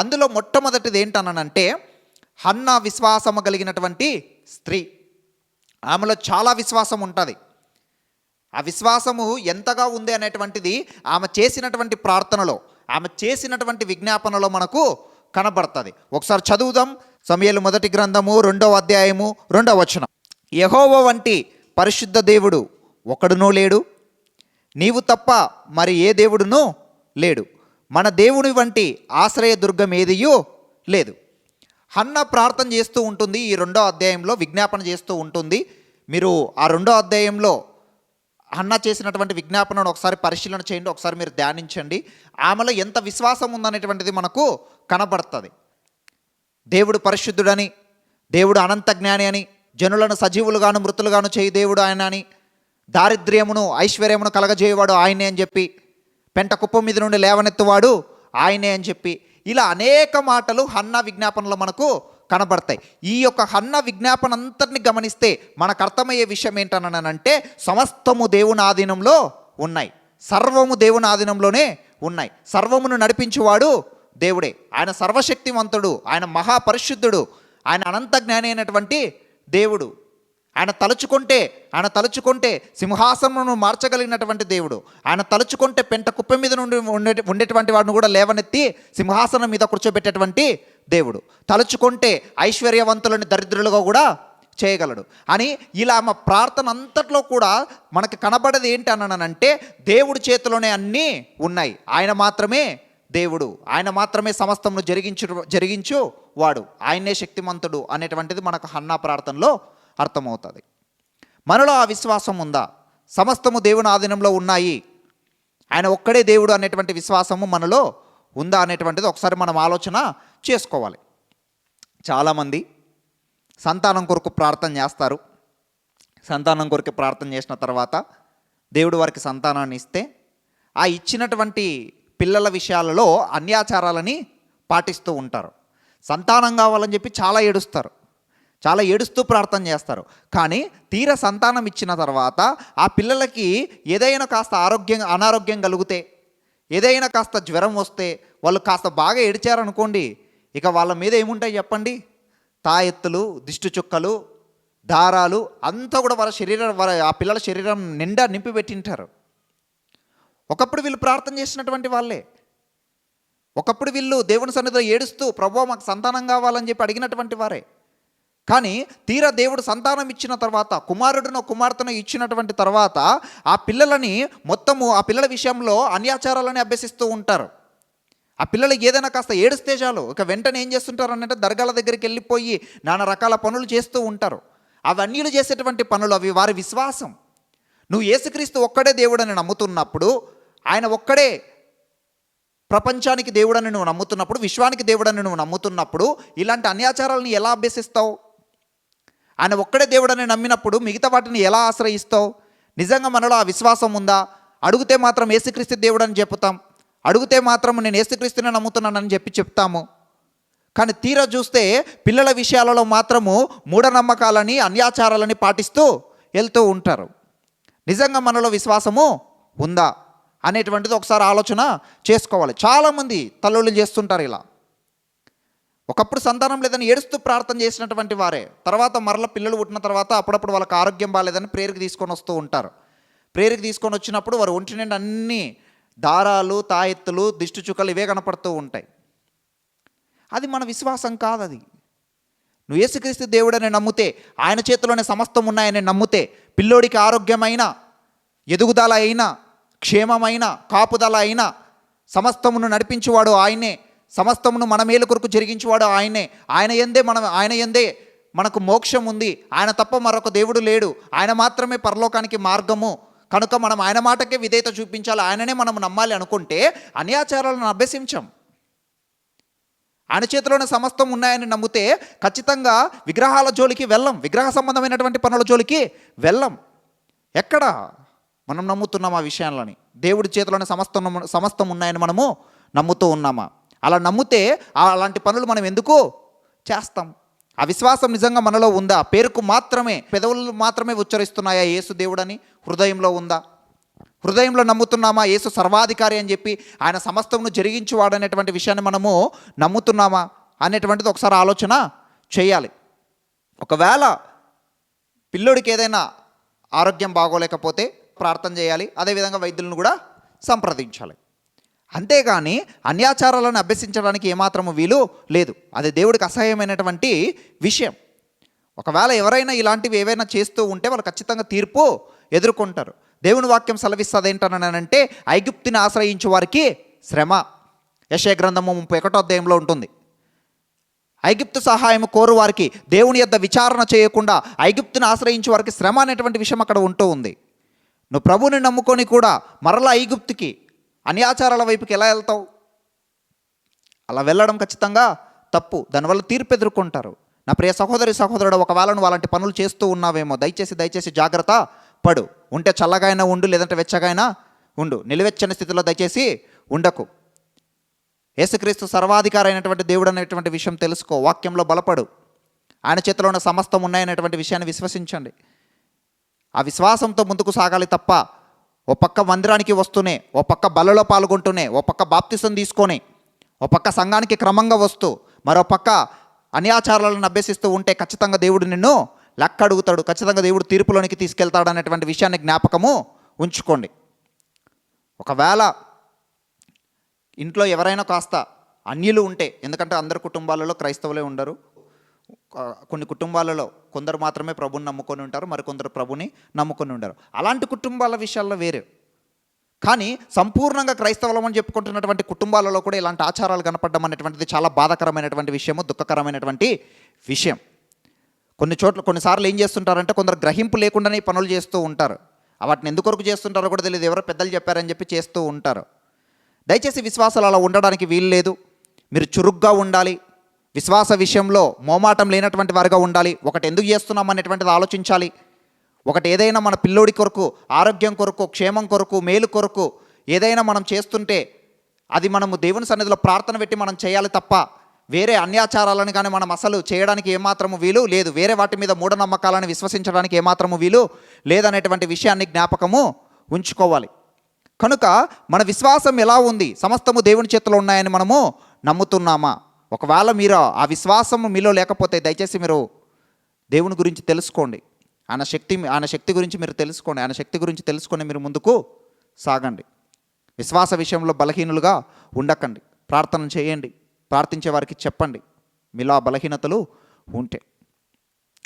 అందులో మొట్టమొదటిది ఏంటనంటే హన్న విశ్వాసము కలిగినటువంటి స్త్రీ. ఆమెలో చాలా విశ్వాసం ఉంటుంది. ఆ విశ్వాసము ఎంతగా ఉంది అనేటువంటిది ఆమె చేసినటువంటి ప్రార్థనలో ఆమె చేసినటువంటి విజ్ఞాపనలో మనకు కనబడుతుంది. ఒకసారి చదువుదాం. సమయలు మొదటి గ్రంథము రెండవ అధ్యాయము రెండవ వచనం. యహోవ వంటి పరిశుద్ధ దేవుడు ఒకడునూ లేడు. నీవు తప్ప మరి ఏ దేవుడునూ లేడు. మన దేవుని వంటి ఆశ్రయ దుర్గం ఏదియో లేదు. హన్న ప్రార్థన చేస్తూ ఉంటుంది ఈ రెండో అధ్యాయంలో విజ్ఞాపన చేస్తూ ఉంటుంది. మీరు ఆ రెండో అధ్యాయంలో హన్న చేసినటువంటి విజ్ఞాపనను ఒకసారి పరిశీలన చేయండి ఒకసారి మీరు ధ్యానించండి. ఆమెలో ఎంత విశ్వాసం ఉందనేటువంటిది మనకు కనబడుతుంది. దేవుడు పరిశుద్ధుడని దేవుడు అనంత జ్ఞాని అని జనులను సజీవులుగాను మృతులుగాను చేయి దేవుడు ఆయన అని దారిద్ర్యమును ఐశ్వర్యమును కలగజేయవాడు ఆయనే అని చెప్పి పెంట కుప్పం మీద నుండి లేవనెత్తువాడు ఆయనే అని చెప్పి ఇలా అనేక మాటలు హన్న విజ్ఞాపనలో మనకు కనబడతాయి. ఈ యొక్క హన్న విజ్ఞాపన అంతటిని గమనిస్తే మనకు అర్థమయ్యే విషయం ఏంటనంటే సమస్తము దేవుని ఆధీనంలో ఉన్నాయి. సర్వము దేవుని ఆధీనంలోనే ఉన్నాయి. సర్వమును నడిపించువాడు దేవుడే. ఆయన సర్వశక్తివంతుడు ఆయన మహాపరిశుద్ధుడు ఆయన అనంత జ్ఞాని అయినటువంటి దేవుడు. ఆయన తలుచుకుంటే ఆయన తలుచుకుంటే సింహాసనమును మార్చగలిగినటువంటి దేవుడు. ఆయన తలుచుకుంటే పెంట కుప్ప మీద నుండి ఉండే ఉండేటువంటి వాడిని కూడా లేవనెత్తి సింహాసనం మీద కూర్చోబెట్టేటువంటి దేవుడు. తలుచుకుంటే ఐశ్వర్యవంతులని దరిద్రులుగా కూడా చేయగలడు. అని ఇలా మా ప్రార్థన అంతట్లో కూడా మనకి కనబడేది ఏంటి అన్నానంటే దేవుడి చేతిలోనే అన్నీ ఉన్నాయి. ఆయన మాత్రమే దేవుడు. ఆయన మాత్రమే సమస్తమును జరిగించు జరిగించు వాడు. ఆయనే శక్తిమంతుడు అనేటువంటిది మనకు హన్నా ప్రార్థనలో అర్థమవుతుంది. మనలో ఆ విశ్వాసం ఉందా? సమస్తము దేవుని ఆధీనంలో ఉన్నాయి. ఆయన ఒక్కడే దేవుడు అనేటువంటి విశ్వాసము మనలో ఉందా అనేటువంటిది ఒకసారి మనం ఆలోచన చేసుకోవాలి. చాలామంది సంతానం కొరకు ప్రార్థన చేస్తారు. సంతానం కొరకు ప్రార్థన చేసిన తర్వాత దేవుడు వారికి సంతానాన్ని ఇస్తే ఆ ఇచ్చినటువంటి పిల్లల విషయాలలో అన్యాచారాలని పాటిస్తూ ఉంటారు. సంతానం కావాలని చెప్పి చాలా ఏడుస్తారు. చాలా ఏడుస్తూ ప్రార్థన చేస్తారు. కానీ తీర సంతానం ఇచ్చిన తర్వాత ఆ పిల్లలకి ఏదైనా కాస్త ఆరోగ్యం అనారోగ్యం కలిగితే ఏదైనా కాస్త జ్వరం వస్తే వాళ్ళు కాస్త బాగా ఏడిచారనుకోండి ఇక వాళ్ళ మీద ఏముంటాయి చెప్పండి? తాయెత్తులు దిష్టి చుక్కలు దారాలు అంతా కూడా వాళ్ళ శరీరం వాళ్ళ ఆ పిల్లల శరీరం నిండా నింపి పెట్టింటారు. ఒకప్పుడు వీళ్ళు ప్రార్థన చేసినటువంటి వాళ్ళే. ఒకప్పుడు వీళ్ళు దేవుని సన్నిధిలో ఏడుస్తూ ప్రభు మాకు సంతానం కావాలని చెప్పి అడిగినటువంటి వారే. కానీ తీరా దేవుడు సంతానం ఇచ్చిన తర్వాత కుమారుడును కుమార్తెను ఇచ్చినటువంటి తర్వాత ఆ పిల్లలని మొత్తము ఆ పిల్లల విషయంలో అన్యాచారాలని అభ్యసిస్తూ ఉంటారు. ఆ పిల్లలకి ఏదైనా కాస్త ఏడిస్తే చాలు. ఇక వెంటనే ఏం చేస్తుంటారు అంటే దర్గాల దగ్గరికి వెళ్ళిపోయి నానా రకాల పనులు చేస్తూ ఉంటారు. అవన్నీలు చేసేటువంటి పనులు అవి వారి విశ్వాసం. నువ్వు యేసుక్రీస్తు ఒక్కడే దేవుడని నమ్ముతున్నప్పుడు ఆయన ఒక్కడే ప్రపంచానికి దేవుడని నువ్వు నమ్ముతున్నప్పుడు విశ్వానికి దేవుడని నువ్వు నమ్ముతున్నప్పుడు ఇలాంటి అన్యాచారాలను ఎలా అభ్యసిస్తావు? ఆయన ఒక్కడే దేవుడని నమ్మినప్పుడు మిగతా వాటిని ఎలా ఆశ్రయిస్తావు? నిజంగా మనలో ఆ విశ్వాసం ఉందా? అడిగితే మాత్రం ఏసుక్రీస్తు దేవుడని చెప్తాం అడిగితే మాత్రం నేను ఏసుక్రీస్తునే నమ్ముతున్నానని చెప్పి చెప్తాము. కానీ తీరా చూస్తే పిల్లల విషయాలలో మాత్రము మూఢనమ్మకాలని అన్యాచారాలని పాటిస్తూ వెళ్తూ ఉంటారు. నిజంగా మనలో విశ్వాసము ఉందా అనేటువంటిది ఒకసారి ఆలోచన చేసుకోవాలి. చాలామంది తల్లుళ్ళు చేస్తుంటారు ఇలా. ఒకప్పుడు సంతానం లేదని ఏడుస్తూ ప్రార్థన చేసినటువంటి వారే. తర్వాత మరల పిల్లలు పుట్టిన తర్వాత అప్పుడప్పుడు వాళ్ళకి ఆరోగ్యం బాగాలేదని ప్రేరుకి తీసుకొని వస్తూ ఉంటారు. ప్రేరుకి తీసుకొని వచ్చినప్పుడు వారు ఒంటి నిండా అన్ని దారాలు తాయెత్తులు దిష్టి చుక్కలు ఇవే కనపడుతూ ఉంటాయి. అది మన విశ్వాసం కాదు అది నువ్వు యేసుక్రీస్తు దేవుడని నమ్మితే ఆయన చేతిలోనే సమస్తం ఉన్నాయని నమ్మితే పిల్లోడికి ఆరోగ్యమైన ఎదుగుదల అయినా క్షేమమైన కాపుదల అయినా సమస్తమును నడిపించేవాడు ఆయనే. సమస్తమును మన మేలు కొరకు జరిగించేవాడు ఆయనే. ఆయన ఎందే మనం ఆయన ఎందే మనకు మోక్షం ఉంది. ఆయన తప్ప మరొక దేవుడు లేడు. ఆయన మాత్రమే పరలోకానికి మార్గము. కనుక మనం ఆయన మాటకే విధేయత చూపించాలి. ఆయననే మనం నమ్మాలి అనుకుంటే అన్యాచారాలను అభ్యసించాం. ఆయన చేతిలోనే సమస్తం ఉన్నాయని నమ్మితే ఖచ్చితంగా విగ్రహాల జోలికి వెళ్ళం. విగ్రహ సంబంధమైనటువంటి పనుల జోలికి వెళ్ళం. ఎక్కడ? మనం నమ్ముతున్నాం ఆ విషయాలని? దేవుడి చేతిలోనే సమస్తం సమస్తం ఉన్నాయని మనము నమ్ముతూ ఉన్నామా? అలా నమ్మితే అలాంటి పనులు మనం ఎందుకు చేస్తాం? ఆ విశ్వాసం నిజంగా మనలో ఉందా? పేరుకు మాత్రమే పెదవులు మాత్రమే ఉచ్చరిస్తున్నాయా యేసు దేవుడని? హృదయంలో ఉందా? హృదయంలో నమ్ముతున్నామా యేసు సర్వాధికారి అని చెప్పి ఆయన సమస్తమును జరిగించువాడు అనేటువంటి విషయాన్ని మనము నమ్ముతున్నామా అనేటువంటిది ఒకసారి ఆలోచన చేయాలి. ఒకవేళ పిల్లోడికి ఏదైనా ఆరోగ్యం బాగోలేకపోతే ప్రార్థన చేయాలి. అదేవిధంగా వైద్యులను కూడా సంప్రదించాలి. అంతేగాని అన్యాచారాలను అభ్యసించడానికి ఏమాత్రము వీలు లేదు. అది దేవుడికి అసహ్యమైనటువంటి విషయం. ఒకవేళ ఎవరైనా ఇలాంటివి ఏవైనా చేస్తూ ఉంటే వాళ్ళు ఖచ్చితంగా తీర్పు ఎదుర్కొంటారు. దేవుని వాక్యం సెలవిస్తుంది ఏంటనంటే ఐగుప్తిని ఆశ్రయించే వారికి శ్రమ. యశయ గ్రంథము ముప్పై ఒకటో అధ్యాయంలో ఉంటుంది. ఐగుప్తు సహాయం కోరు వారికి దేవుని యొద్ద విచారణ చేయకుండా ఐగుప్తుని ఆశ్రయించే వారికి శ్రమ అనేటువంటి విషయం అక్కడ ఉంటూ ఉంది. నువ్వు ప్రభుని నమ్ముకొని కూడా మరలా ఐగుప్తుకి అన్యాచారాల వైపుకి ఎలా వెళ్తావు? అలా వెళ్ళడం ఖచ్చితంగా తప్పు. దానివల్ల తీర్పు ఎదుర్కొంటారు. నా ప్రియ సహోదరి సహోదరుడు ఒకవేళ నువ్వు అలాంటి పనులు చేస్తూ ఉన్నావేమో దయచేసి దయచేసి జాగ్రత్త పడు. ఉంటే చల్లగైనా ఉండు లేదంటే వెచ్చగైనా ఉండు. నిలువెచ్చని స్థితిలో దయచేసి ఉండకు. యేసుక్రీస్తు సర్వాధికారి అయినటువంటి దేవుడు అనేటువంటి విషయం తెలుసుకో. వాక్యంలో బలపడు. ఆయన చేతిలో ఉన్న సమస్తం ఉన్నాయనేటువంటి విషయాన్ని విశ్వసించండి. ఆ విశ్వాసంతో ముందుకు సాగాలి తప్ప ఓ పక్క మందిరానికి వస్తూనే ఓ పక్క బలలో పాల్గొంటూనే ఓ పక్క బాప్తిసం తీసుకొని ఓ పక్క సంఘానికి క్రమంగా వస్తూ మరో పక్క అన్యాచారాలను అభ్యసిస్తూ ఉంటే ఖచ్చితంగా దేవుడు నిన్ను లెక్క అడుగుతాడు ఖచ్చితంగా దేవుడు తీర్పులోనికి తీసుకెళ్తాడు అనేటువంటి విషయాన్ని జ్ఞాపకము ఉంచుకోండి. ఒకవేళ ఇంట్లో ఎవరైనా కాస్త అన్యులు ఉంటే ఎందుకంటే అందరి కుటుంబాలలో క్రైస్తవులే ఉండరు కొన్ని కుటుంబాలలో కొందరు మాత్రమే ప్రభుని నమ్ముకొని ఉంటారు మరికొందరు ప్రభుని నమ్ముకొని ఉంటారు అలాంటి కుటుంబాల విషయాల్లో వేరే. కానీ సంపూర్ణంగా క్రైస్తవులం అని చెప్పుకుంటున్నటువంటి కుటుంబాలలో కూడా ఇలాంటి ఆచారాలు కనపడడం అనేటువంటిది చాలా బాధాకరమైనటువంటి విషయము దుఃఖకరమైనటువంటి విషయం. కొన్ని చోట్ల కొన్నిసార్లు ఏం చేస్తుంటారంటే కొందరు గ్రహింపు లేకుండానే పనులు చేస్తూ ఉంటారు. వాటిని ఎందుకొరకు చేస్తుంటారో కూడా తెలియదు. ఎవరో పెద్దలు చెప్పారని చెప్పి చేస్తూ ఉంటారు. దయచేసి విశ్వాసాలు అలా ఉండడానికి వీలు లేదు మీరు చురుగ్గా ఉండాలి. విశ్వాస విషయంలో మోమాటం లేనటువంటి వారిగా ఉండాలి. ఒకటి ఎందుకు చేస్తున్నాం అనేటువంటిది ఆలోచించాలి. ఒకటి ఏదైనా మన పిల్లోడి కొరకు ఆరోగ్యం కొరకు క్షేమం కొరకు మేలు కొరకు ఏదైనా మనం చేస్తుంటే అది మనము దేవుని సన్నిధిలో ప్రార్థన పెట్టి మనం చేయాలి తప్ప వేరే అన్యాచారాలను కానీ మనం అసలు చేయడానికి ఏమాత్రము వీలు లేదు. వేరే వాటి మీద మూఢనమ్మకాలను విశ్వసించడానికి ఏమాత్రము వీలు లేదనేటువంటి విషయాన్ని జ్ఞాపకము ఉంచుకోవాలి. కనుక మన విశ్వాసం ఎలా ఉంది? సమస్తము దేవుని చేతిలో ఉన్నాయని మనము నమ్ముతున్నామా? ఒకవేళ మీరు ఆ విశ్వాసము మీలో లేకపోతే దయచేసి మీరు దేవుని గురించి తెలుసుకోండి. ఆయన శక్తి ఆయన శక్తి గురించి మీరు తెలుసుకోండి. ఆయన శక్తి గురించి తెలుసుకొని మీరు ముందుకు సాగండి. విశ్వాస విషయంలో బలహీనులుగా ఉండకండి. ప్రార్థన చేయండి. ప్రార్థించే వారికి చెప్పండి. మీలో ఆ బలహీనతలు ఉంటే.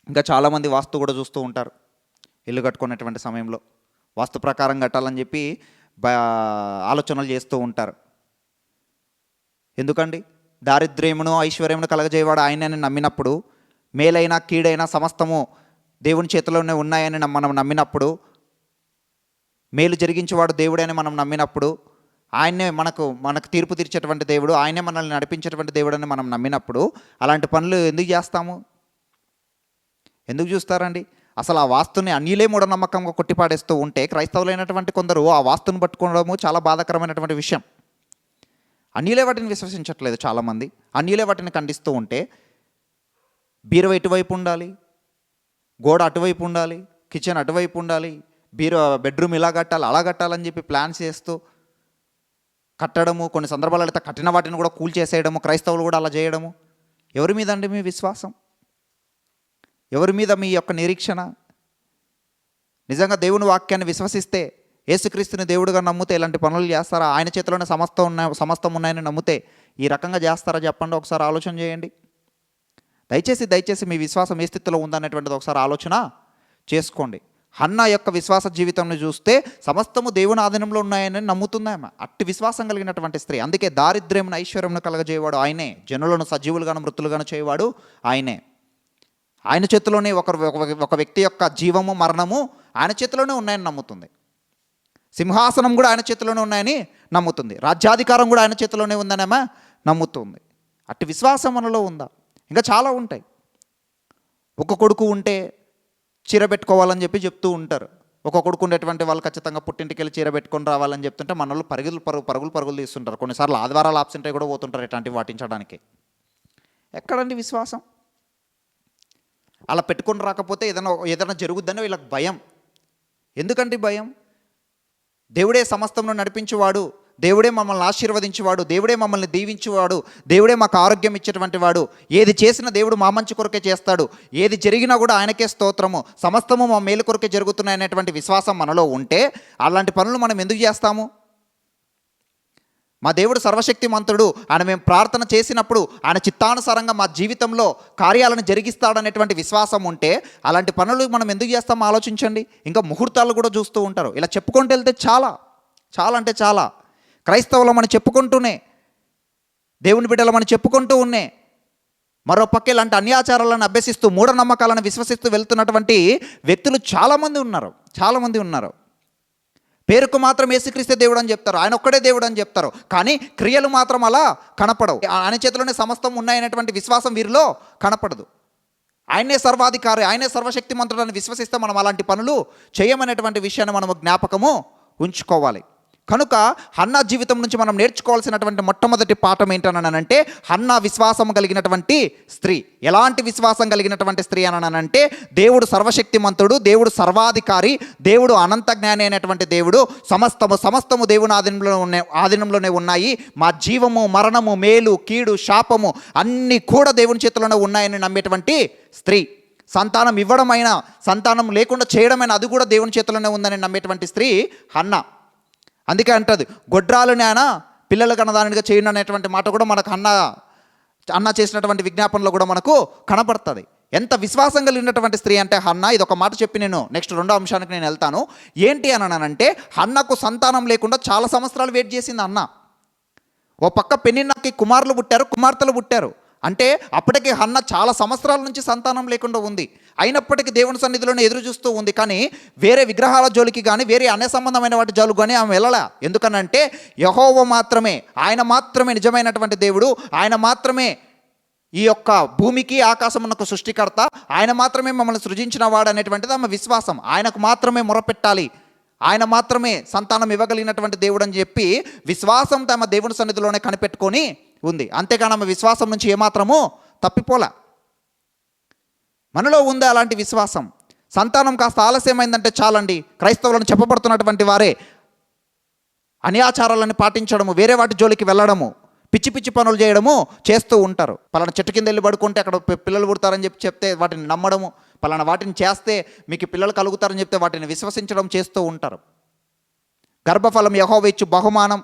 ఇంకా చాలామంది వాస్తు కూడా చూస్తూ ఉంటారు. ఇల్లు కట్టుకునేటువంటి సమయంలో. వాస్తు ప్రకారం కట్టాలని చెప్పి ఆలోచనలు చేస్తూ ఉంటారు. ఎందుకండి? దారిద్ర్యమును ఐశ్వర్యమును కలగజేయవాడు ఆయనని నమ్మినప్పుడు మేలైనా కీడైనా సమస్తము దేవుని చేతిలోనే ఉన్నాయని మనం నమ్మినప్పుడు మేలు జరిగించేవాడు దేవుడని మనం నమ్మినప్పుడు ఆయనే మనకు మనకు తీర్పు తీర్చేటువంటి దేవుడు ఆయనే మనల్ని నడిపించేటువంటి దేవుడని మనం నమ్మినప్పుడు అలాంటి పనులు ఎందుకు చేస్తాము? ఎందుకు చూస్తారండి? అసలు ఆ వాస్తుని అన్యులే మూఢనమ్మకంగా కొట్టిపాడేస్తూ ఉంటే క్రైస్తవులైనటువంటి కొందరు ఆ వాస్తుని పట్టుకోవడము చాలా బాధాకరమైనటువంటి విషయం. అన్యులే వాటిని విశ్వసించట్లేదు చాలామంది. అన్యులే వాటిని ఖండిస్తూ ఉంటే బీరువ ఎటువైపు ఉండాలి? గోడ అటువైపు ఉండాలి? కిచెన్ అటువైపు ఉండాలి? బీరు బెడ్రూమ్ ఇలా కట్టాలి అలా కట్టాలని చెప్పి ప్లాన్స్ చేస్తూ కట్టడము కొన్ని సందర్భాలు అయితే కట్టిన వాటిని కూడా కూల్ చేసేయడము క్రైస్తవులు కూడా అలా చేయడము. ఎవరి మీద అండి మీ విశ్వాసం? ఎవరి మీద మీ యొక్క నిరీక్షణ? నిజంగా దేవుని వాక్యాన్ని విశ్వసిస్తే యేసుక్రీస్తుని దేవుడుగా నమ్మితే ఇలాంటి పనులు చేస్తారా? ఆయన చేతిలోనే సమస్తం ఉన్న సమస్తం ఉన్నాయని నమ్మితే ఈ రకంగా చేస్తారా చెప్పండి. ఒకసారి ఆలోచన చేయండి. దయచేసి దయచేసి మీ విశ్వాసం ఏ స్థితిలో ఉందనేటువంటిది ఒకసారి ఆలోచన చేసుకోండి. హన్న యొక్క విశ్వాస జీవితంను చూస్తే సమస్తము దేవుని ఆధీనంలో ఉన్నాయని నమ్ముతుందామె అట్టి విశ్వాసం కలిగినటువంటి స్త్రీ. అందుకే దారిద్ర్యమును ఐశ్వర్యమును కలగజేయవాడు ఆయనే. జనులను సజీవులుగాను మృతులుగాను చేయవాడు ఆయనే. ఆయన చేతిలోనే ఒక ఒక వ్యక్తి యొక్క జీవము మరణము ఆయన చేతిలోనే ఉన్నాయని నమ్ముతుంది. సింహాసనం కూడా ఆయన చేతిలోనే ఉన్నాయని నమ్ముతుంది. రాజ్యాధికారం కూడా ఆయన చేతిలోనే ఉందని ఆమె నమ్ముతుంది. అట్టి విశ్వాసం మనలో ఉందా? ఇంకా చాలా ఉంటాయి. ఒక కొడుకు ఉంటే చీర పెట్టుకోవాలని చెప్పి చెప్తూ ఉంటారు. ఒక కొడుకు ఉండేటువంటి వాళ్ళు ఖచ్చితంగా పుట్టింటికి వెళ్ళి చీర పెట్టుకొని రావాలని చెప్తుంటే మన వాళ్ళు పరుగులు పరుగు పరుగులు పరుగులు తీస్తుంటారు. కొన్నిసార్లు ఆదివారాలు ఆబ్సెంట్ అయి కూడా పోతుంటారు ఇట్లాంటివి పాటించడానికి ఎక్కడండి విశ్వాసం? అలా పెట్టుకొని రాకపోతే ఏదైనా ఏదైనా జరుగుద్దని వీళ్ళకి భయం. ఎందుకండి భయం? దేవుడే సమస్తంలో నడిపించేవాడు దేవుడే మమ్మల్ని ఆశీర్వదించేవాడు దేవుడే మమ్మల్ని దీవించేవాడు దేవుడే మాకు ఆరోగ్యం ఇచ్చేటువంటి వాడు. ఏది చేసినా దేవుడు మా మంచి కొరకే చేస్తాడు. ఏది జరిగినా కూడా ఆయనకే స్తోత్రము. సమస్తము మా మేలు కొరకే జరుగుతున్నాయి అనేటువంటి విశ్వాసం మనలో ఉంటే అలాంటి పనులు మనం ఎందుకు చేస్తాము? మా దేవుడు సర్వశక్తిమంతుడు. ఆయన మేము ప్రార్థన చేసినప్పుడు ఆయన చిత్తానుసారంగా మా జీవితంలో కార్యాలను జరిగిస్తాడనేటువంటి విశ్వాసం ఉంటే అలాంటి పనులు మనం ఎందుకు చేస్తామో ఆలోచించండి. ఇంకా ముహూర్తాలు కూడా చూస్తూ ఉంటారు. ఇలా చెప్పుకుంటూ వెళ్తే చాలా చాలా అంటే చాలా. క్రైస్తవులు మనం చెప్పుకుంటూనే దేవుని బిడ్డలు మనం చెప్పుకుంటూ ఉన్నే మరో పక్క ఇలాంటి అన్యాచారాలను అభ్యసిస్తూ మూఢనమ్మకాలను విశ్వసిస్తూ వెళ్తున్నటువంటి వ్యక్తులు చాలామంది ఉన్నారు. చాలామంది ఉన్నారు. పేరుకు మాత్రం యేసుక్రీస్తే దేవుడు అని చెప్తారు. ఆయన ఒక్కడే దేవుడు అని చెప్తారు. కానీ క్రియలు మాత్రం అలా కనపడవు. ఆయన చేతిలోనే సమస్తం ఉన్నాయనేటువంటి విశ్వాసం వీరిలో కనపడదు. ఆయనే సర్వాధికారి ఆయనే సర్వశక్తిమంతుడు అని విశ్వసిస్తే మనం అలాంటి పనులు చేయమనేటువంటి విషయాన్ని మనము జ్ఞాపకము ఉంచుకోవాలి. కనుక హన్నా జీవితం నుంచి మనం నేర్చుకోవాల్సినటువంటి మొట్టమొదటి పాఠం ఏంటనంటే హన్నా విశ్వాసం కలిగినటువంటి స్త్రీ. ఎలాంటి విశ్వాసం కలిగినటువంటి స్త్రీ అనంటే దేవుడు సర్వశక్తిమంతుడు దేవుడు సర్వాధికారి దేవుడు అనంత జ్ఞాని అయినటువంటి దేవుడు సమస్తము సమస్తము దేవుని ఆధీనంలో ఉన్న ఆధీనంలోనే ఉన్నాయి. మా జీవము మరణము మేలు కీడు శాపము అన్నీ కూడా దేవుని చేతిలోనే ఉన్నాయని నమ్మేటువంటి స్త్రీ. సంతానం ఇవ్వడమైన సంతానం లేకుండా చేయడమైన అది కూడా దేవుని చేతిలోనే ఉందని నమ్మేటువంటి స్త్రీ హన్నా. అందుకే అంటది గొడ్రాలని ఆయన పిల్లలు కనదానిగా చేయను అనేటువంటి మాట కూడా మనకు అన్న అన్న చేసినటువంటి విజ్ఞాపనలో కూడా మనకు కనపడుతుంది. ఎంత విశ్వాసం కలిగినటువంటి స్త్రీ అంటే హన్న ఇది ఒక మాట చెప్పి నేను నెక్స్ట్ రెండో అంశానికి నేను వెళ్తాను. ఏంటి అని హన్నకు సంతానం లేకుండా చాలా సంవత్సరాలు వెయిట్ చేసింది అన్న. ఓ పక్క పెన్నిన్నకి కుమారులు పుట్టారు కుమార్తెలు పుట్టారు. అంటే అప్పటికి హన్న చాలా సంవత్సరాల నుంచి సంతానం లేకుండా ఉంది. అయినప్పటికీ దేవుని సన్నిధిలోనే ఎదురు చూస్తూ ఉంది. కానీ వేరే విగ్రహాల జోలికి కానీ వేరే అనే సంబంధమైన వాటి జోలు కానీ ఆమె వెళ్ళలే. ఎందుకనంటే యహోవ మాత్రమే ఆయన మాత్రమే నిజమైనటువంటి దేవుడు. ఆయన మాత్రమే ఈ యొక్క భూమికి ఆకాశమునకు సృష్టికర్త. ఆయన మాత్రమే మమ్మల్ని సృజించిన వాడు అనేటువంటిది ఆమె విశ్వాసం. ఆయనకు మాత్రమే మొరపెట్టాలి. ఆయన మాత్రమే సంతానం ఇవ్వగలిగినటువంటి దేవుడు అని చెప్పి విశ్వాసం తమ దేవుని సన్నిధిలోనే కనిపెట్టుకొని ఉంది. అంతేకాని ఆమె విశ్వాసం నుంచి ఏమాత్రము తప్పిపోలే. మనలో ఉందా అలాంటి విశ్వాసం? సంతానం కాస్త ఆలస్యమైందంటే చాలండి. క్రైస్తవులను చెప్పబడుతున్నటువంటి వారే అన్యాచారాలను పాటించడము వేరే వాటి జోలికి వెళ్ళడము పిచ్చి పిచ్చి పనులు చేయడము చేస్తూ ఉంటారు. పలానా చెట్టు కింద వెళ్ళి పడుకుంటే అక్కడ పిల్లలు పుడతారని చెప్పి చెప్తే వాటిని నమ్మడము పలానా వాటిని చేస్తే మీకు పిల్లలు కలుగుతారని చెప్తే వాటిని విశ్వసించడం చేస్తూ ఉంటారు. గర్భఫలం యహోవిచ్చు బహుమానం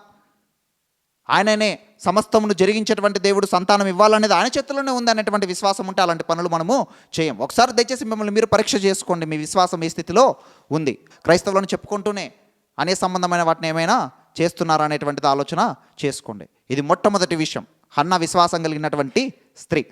ఆయననే సమస్తమును జరిగించేటువంటి దేవుడు సంతానం ఇవ్వాలనేది ఆయన చేతిలోనే ఉంది అనేటువంటి విశ్వాసం ఉంటే అలాంటి పనులు మనము చేయం. ఒకసారి దయచేసి మిమ్మల్ని మీరు పరీక్ష చేసుకోండి మీ విశ్వాసం ఏ స్థితిలో ఉంది. క్రైస్తవులను చెప్పుకుంటూనే అనే సంబంధమైన వాటిని ఏమైనా చేస్తున్నారా అనేటువంటిది ఆలోచన చేసుకోండి. ఇది మొట్టమొదటి విషయం. హన్న విశ్వాసం కలిగినటువంటి స్త్రీ.